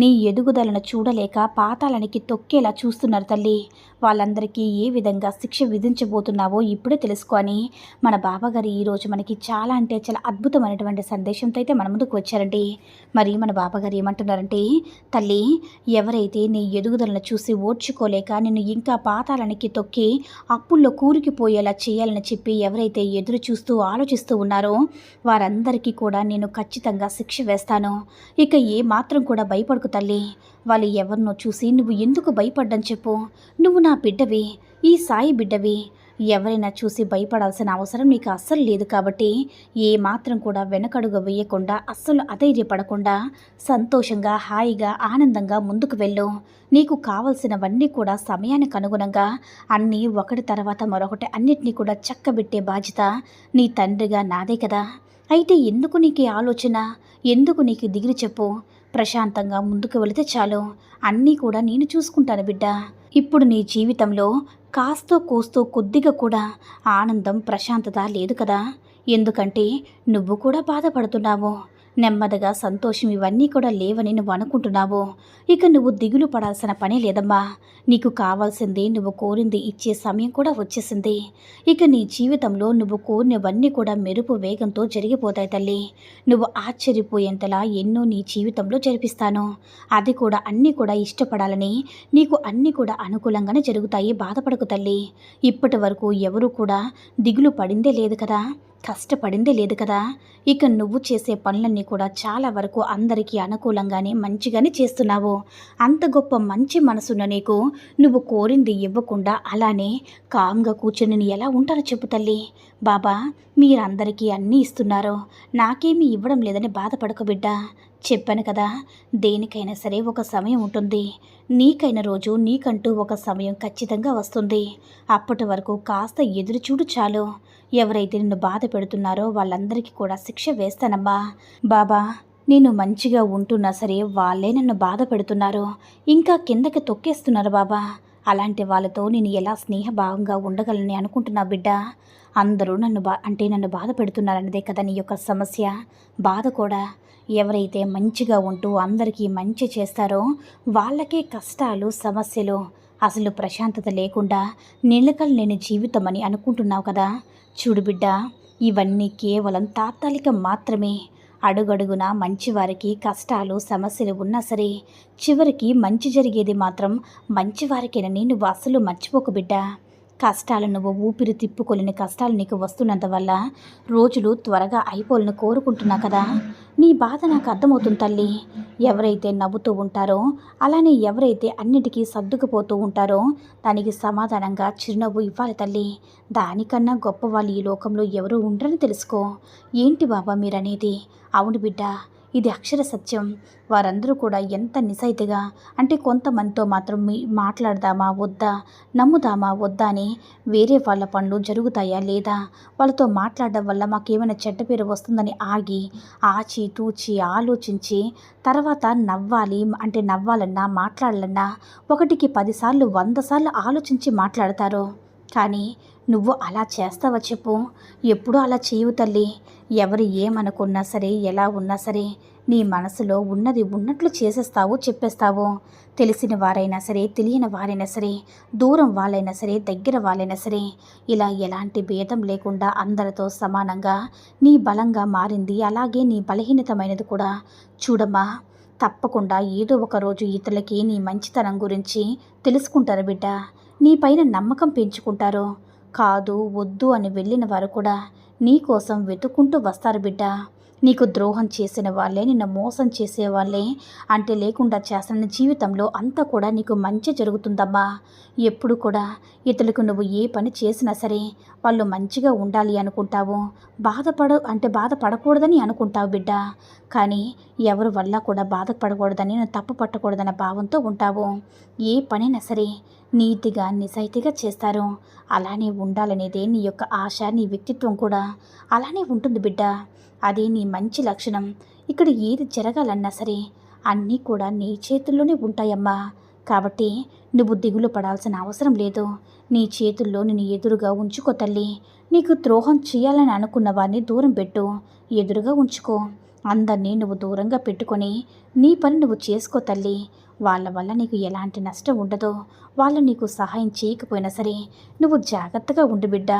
నీ ఎదుగుదలను చూడలేక పాతాలనికి తొక్కేలా చూస్తున్నారు తల్లి. వాళ్ళందరికీ ఏ విధంగా శిక్ష విధించబోతున్నావో ఇప్పుడే తెలుసుకొని మన బాబాగారు ఈరోజు మనకి చాలా అంటే చాలా అద్భుతమైనటువంటి సందేశంతో అయితే మన ముందుకు వచ్చారండి. మరి మన బాబాగారు ఏమంటున్నారంటే తల్లి ఎవరైతే నీ ఎదుగుదలను చూసి ఓర్చుకోలేక నిన్ను ఇంకా పాతాలనికి తొక్కి అప్పుల్లో కూరికిపోయేలా చేయాలని చెప్పి ఎవరైతే ఎదురు చూస్తూ ఆలోచిస్తూ ఉన్నారో వారందరికీ కూడా నేను ఖచ్చితంగా శిక్ష వేస్తాను. ఇక ఏ మాత్రం కూడా భయపడకు తల్లి. వాళ్ళు ఎవరినో చూసి నువ్వు ఎందుకు భయపడ్డని చెప్పు? నువ్వు నా నా బిడ్డవి ఈ సాయి బిడ్డవి. ఎవరైనా చూసి భయపడాల్సిన అవసరం నీకు అస్సలు లేదు కాబట్టి ఏ మాత్రం కూడా వెనకడుగు వేయకుండా అస్సలు అధైర్యపడకుండా సంతోషంగా హాయిగా ఆనందంగా ముందుకు వెళ్ళు. నీకు కావలసినవన్నీ కూడా సమయానికి అనుగుణంగా అన్నీ ఒకటి తర్వాత మరొకటి అన్నిటినీ కూడా చక్కబెట్టే బాధ్యత నీ తండ్రిగా నాదే కదా. అయితే ఎందుకు నీకు ఆలోచన? ఎందుకు నీకు దిగిరి చెప్పు? ప్రశాంతంగా ముందుకు వెళితే చాలు. అన్నీ కూడా నేను చూసుకుంటాను బిడ్డ. ఇప్పుడు నీ జీవితంలో కాస్తో కూస్తూ కొద్దిగా కూడా ఆనందం ప్రశాంతత లేదు కదా? ఎందుకంటే నువ్వు కూడా బాధపడుతున్నావు. నెమ్మదిగా సంతోషం ఇవన్నీ కూడా లేవని నువ్వు అనుకుంటున్నావు. ఇక నువ్వు దిగులు పడాల్సిన పని లేదమ్మా. నీకు కావాల్సింది నువ్వు కోరింది ఇచ్చే సమయం కూడా వచ్చేసింది. ఇక నీ జీవితంలో నువ్వు కోరినవన్నీ కూడా మెరుపు వేగంతో జరిగిపోతాయి తల్లి. నువ్వు ఆశ్చర్యపోయేంతలా ఎన్నో నీ జీవితంలో జరిపిస్తాను. అది కూడా అన్నీ కూడా ఇష్టపడాలని నీకు అన్నీ కూడా అనుకూలంగానే జరుగుతాయి. బాధపడకు తల్లి. ఇప్పటి వరకు ఎవరు కూడా దిగులు పడిందే లేదు కదా. కష్టపడిందే లేదు కదా. ఇక నువ్వు చేసే పనులన్నీ కూడా చాలా వరకు అందరికీ అనుకూలంగానే మంచిగానే చేస్తున్నావు. అంత గొప్ప మంచి మనసున్న నీకు నువ్వు కోరింది ఇవ్వకుండా అలానే కామ్గా కూర్చుని నేను ఎలా ఉంటానో చెప్పు తల్లి. బాబా మీరందరికీ అన్నీ ఇస్తున్నారు. నాకేమీ ఇవ్వడం లేదని బాధపడకు బిడ్డ. చెప్పాను కదా దేనికైనా సరే ఒక సమయం ఉంటుంది. నీకైన రోజు నీకంటూ ఒక సమయం ఖచ్చితంగా వస్తుంది. అప్పటి వరకు కాస్త ఎదురు చూడు చాలు. ఎవరైతే నిన్ను బాధ పెడుతున్నారో వాళ్ళందరికీ కూడా శిక్ష వేస్తానమ్మా. బాబా నేను మంచిగా ఉంటున్నా సరే వాళ్ళే నన్ను బాధ పెడుతున్నారు. ఇంకా కిందకి తొక్కేస్తున్నారు బాబా. అలాంటి వాళ్ళతో నేను ఎలా స్నేహభావంగా ఉండగలని అనుకుంటున్నా బిడ్డ? అందరూ నన్ను బా అంటే నన్ను బాధ పెడుతున్నారన్నదే కదా నీ యొక్క సమస్య. బాధ కూడా ఎవరైతే మంచిగా ఉంటూ అందరికీ మంచి చేస్తారో వాళ్ళకే కష్టాలు సమస్యలు అసలు ప్రశాంతత లేకుండా నిలకలు లేని జీవితం అని అనుకుంటున్నావు కదా. చూడు బిడ్డ ఇవన్నీ కేవలం తాత్కాలికం మాత్రమే. అడుగడుగున మంచివారికి కష్టాలు సమస్యలు ఉన్నా సరే చివరికి మంచి జరిగేది మాత్రం మంచివారికేనని నువ్వు అసలు మర్చిపోకు బిడ్డ. కష్టాలు నువ్వు ఊపిరి తిప్పుకోలేని కష్టాలు నీకు వస్తున్నంత వల్ల రోజులు త్వరగా అయిపోలని కోరుకుంటున్నా కదా. నీ బాధ నాకు అర్థమవుతుంది తల్లి. ఎవరైతే నవ్వుతూ ఉంటారో అలానే ఎవరైతే అన్నిటికీ సర్దుకుపోతూ ఉంటారో దానికి సమాధానంగా చిరునవ్వు ఇవ్వాలి తల్లి. దానికన్నా గొప్ప వాళ్ళు ఈ లోకంలో ఎవరు ఉండరని తెలుసుకో. ఏంటి బాబా మీరనేది? అవును బిడ్డ ఇది అక్షర సత్యం. వారందరూ కూడా ఎంత నిజాయితీగా అంటే కొంతమందితో మాత్రం మీ మాట్లాడదామా వద్దా నమ్ముదామా వద్దా అని వేరే వాళ్ళ పనులు జరుగుతాయా లేదా? వాళ్ళతో మాట్లాడడం వల్ల మాకేమైనా చెడ్డ పేరు వస్తుందని ఆగి ఆచి తూచి ఆలోచించి తర్వాత నవ్వాలి అంటే నవ్వాలన్నా మాట్లాడాలన్నా ఒకటికి పదిసార్లు వంద సార్లు ఆలోచించి మాట్లాడతారు. కానీ నువ్వు అలా చేస్తావా చెప్పు. ఎప్పుడూ అలా చేయవు తల్లి. ఎవరు ఏమనుకున్నా సరే ఎలా ఉన్నా సరే నీ మనసులో ఉన్నది ఉన్నట్లు చేసేస్తావు చెప్పేస్తావు. తెలిసిన వారైనా సరే తెలియని వారైనా సరే దూరం వాళ్ళైనా సరే దగ్గర వాళ్ళైనా సరే ఇలా ఎలాంటి భేదం లేకుండా అందరితో సమానంగా నీ బలంగా మారింది అలాగే నీ బలహీనతమైనది కూడా. చూడమ్మా తప్పకుండా ఏదో ఒక రోజు ఇతరులకి నీ మంచితనం గురించి తెలుసుకుంటారు బిడ్డ. నీ పైన నమ్మకం పెంచుకుంటారు. కాదు వద్దు అని వెళ్ళిన వారు కూడా నీ కోసం వెతుక్కుంటూ వస్తారు బిడ్డ. నీకు ద్రోహం చేసిన వాళ్ళే నిన్ను మోసం చేసే వాళ్ళే అంటే లేకుండా చేసిన జీవితంలో అంతా కూడా నీకు మంచి జరుగుతుందమ్మా. ఎప్పుడు కూడా ఇతరులకు నువ్వు ఏ పని చేసినా సరే వాళ్ళు మంచిగా ఉండాలి అనుకుంటావు. బాధపడ అంటే బాధపడకూడదని అనుకుంటావు బిడ్డ. కానీ ఎవరి వల్ల కూడా బాధపడకూడదని నేను తప్పు పట్టకూడదన్న భావంతో ఉంటావు. ఏ పనైనా సరే నీతిగా నిజాయితీగా చేస్తారు. అలానే ఉండాలనేదే నీ యొక్క ఆశ నీ వ్యక్తిత్వం కూడా. అలానే ఉంటుంది బిడ్డ. అదే నీ మంచి లక్షణం. ఇక్కడ ఏది జరగాలన్నా సరే అన్నీ కూడా నీ చేతుల్లోనే ఉంటాయమ్మా. కాబట్టి నువ్వు దిగులు పడాల్సిన అవసరం లేదు. నీ చేతుల్లో నేను ఎదురుగా ఉంచుకో తల్లి. నీకు ద్రోహం చేయాలని అనుకున్న వారిని దూరం పెట్టు. ఎదురుగా ఉంచుకో. అందరినీ నువ్వు దూరంగా పెట్టుకొని నీ పని నువ్వు చేసుకో తల్లి. వాళ్ళ వల్ల నీకు ఎలాంటి నష్టం ఉండదో. వాళ్ళు నీకు సహాయం చేయకపోయినా సరే నువ్వు జాగ్రత్తగా ఉండు బిడ్డ.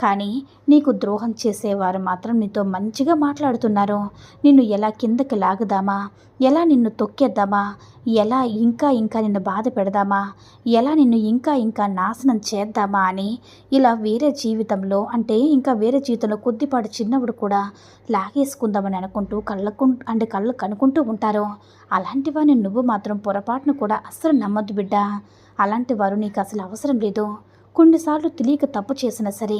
కానీ నీకు ద్రోహం చేసేవారు మాత్రం నీతో మంచిగా మాట్లాడుతున్నారు. నిన్ను ఎలా కిందకి లాగుదామా? ఎలా నిన్ను తొక్కేద్దామా? ఎలా ఇంకా ఇంకా నిన్ను బాధ పెడదామా? ఎలా నిన్ను ఇంకా ఇంకా నాశనం చేద్దామా అని ఇలా వేరే జీవితంలో అంటే ఇంకా వేరే జీవితంలో కొద్దిపాటు చిన్నప్పుడు కూడా లాగేసుకుందామని అనుకుంటూ కళ్ళకు అంటే కళ్ళు కనుకుంటూ ఉంటారు. అలాంటి నువ్వు మాత్రం పొరపాటును కూడా అస్సలు నమ్మద్దు బిడ్డ. అలాంటి వారు నీకు అసలు అవసరం లేదు. కొన్నిసార్లు తెలియక తప్పు చేసినా సరే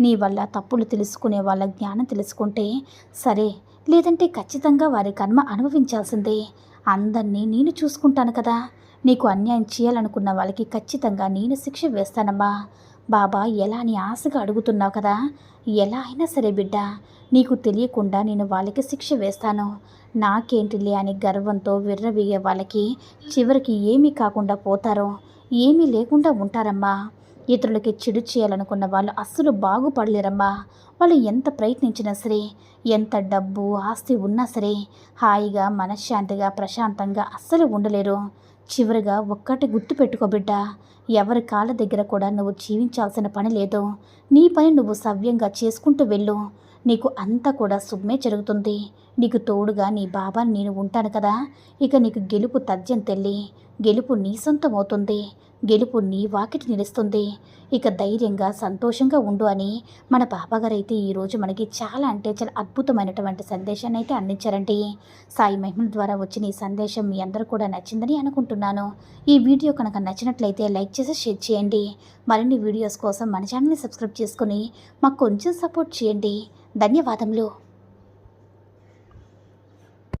నీ వల్ల తప్పులు తెలుసుకునే వాళ్ళ జ్ఞానం తెలుసుకుంటే సరే లేదంటే ఖచ్చితంగా వారి కర్మ అనుభవించాల్సిందే. అందరినీ నేను చూసుకుంటాను కదా. నీకు అన్యాయం చేయాలనుకున్న వాళ్ళకి ఖచ్చితంగా నేను శిక్ష వేస్తానమ్మా. బాబా ఎలా అని ఆశగా అడుగుతున్నావు కదా? ఎలా అయినా సరే బిడ్డ నీకు తెలియకుండా నేను వాళ్ళకి శిక్ష వేస్తాను. నాకేంటిలే అని గర్వంతో విర్రవీగే వాళ్ళకి చివరికి ఏమీ కాకుండా పోతారో ఏమీ లేకుండా ఉంటారమ్మా. ఇతరులకి చెడు చేయాలనుకున్న వాళ్ళు అస్సలు బాగుపడలేరమ్మా. వాళ్ళు ఎంత ప్రయత్నించినా సరే ఎంత డబ్బు ఆస్తి ఉన్నా సరే హాయిగా మనశ్శాంతిగా ప్రశాంతంగా అస్సలు ఉండలేరు. చివరిగా ఒక్కటి గుర్తుపెట్టుకో బిడ్డ ఎవరి కాళ్ళ దగ్గర కూడా నువ్వు జీవించాల్సిన పని లేదు. నీ పని నువ్వు సవ్యంగా చేసుకుంటూ వెళ్ళు. నీకు అంతా కూడా శుభమే జరుగుతుంది. నీకు తోడుగా నీ బాబాని నేను ఉంటాను కదా. ఇక నీకు గెలుపు తథ్యం తెల్లి గెలుపు నీ సొంతం అవుతుంది గెలుపు నీ వాకిటి నిలుస్తుంది. ఇక ధైర్యంగా సంతోషంగా ఉండు అని మన బాబాగారు ఈరోజు మనకి చాలా అంటే చాలా అద్భుతమైనటువంటి సందేశాన్ని అయితే అందించారండి. సాయి మహిమల ద్వారా వచ్చిన ఈ సందేశం మీ అందరూ కూడా నచ్చిందని అనుకుంటున్నాను. ఈ వీడియో కనుక నచ్చినట్లయితే లైక్ చేసి షేర్ చేయండి. మరిన్ని వీడియోస్ కోసం మన ఛానల్ని సబ్స్క్రైబ్ చేసుకుని మాకు కొంచెం సపోర్ట్ చేయండి. ధన్యవాదములు.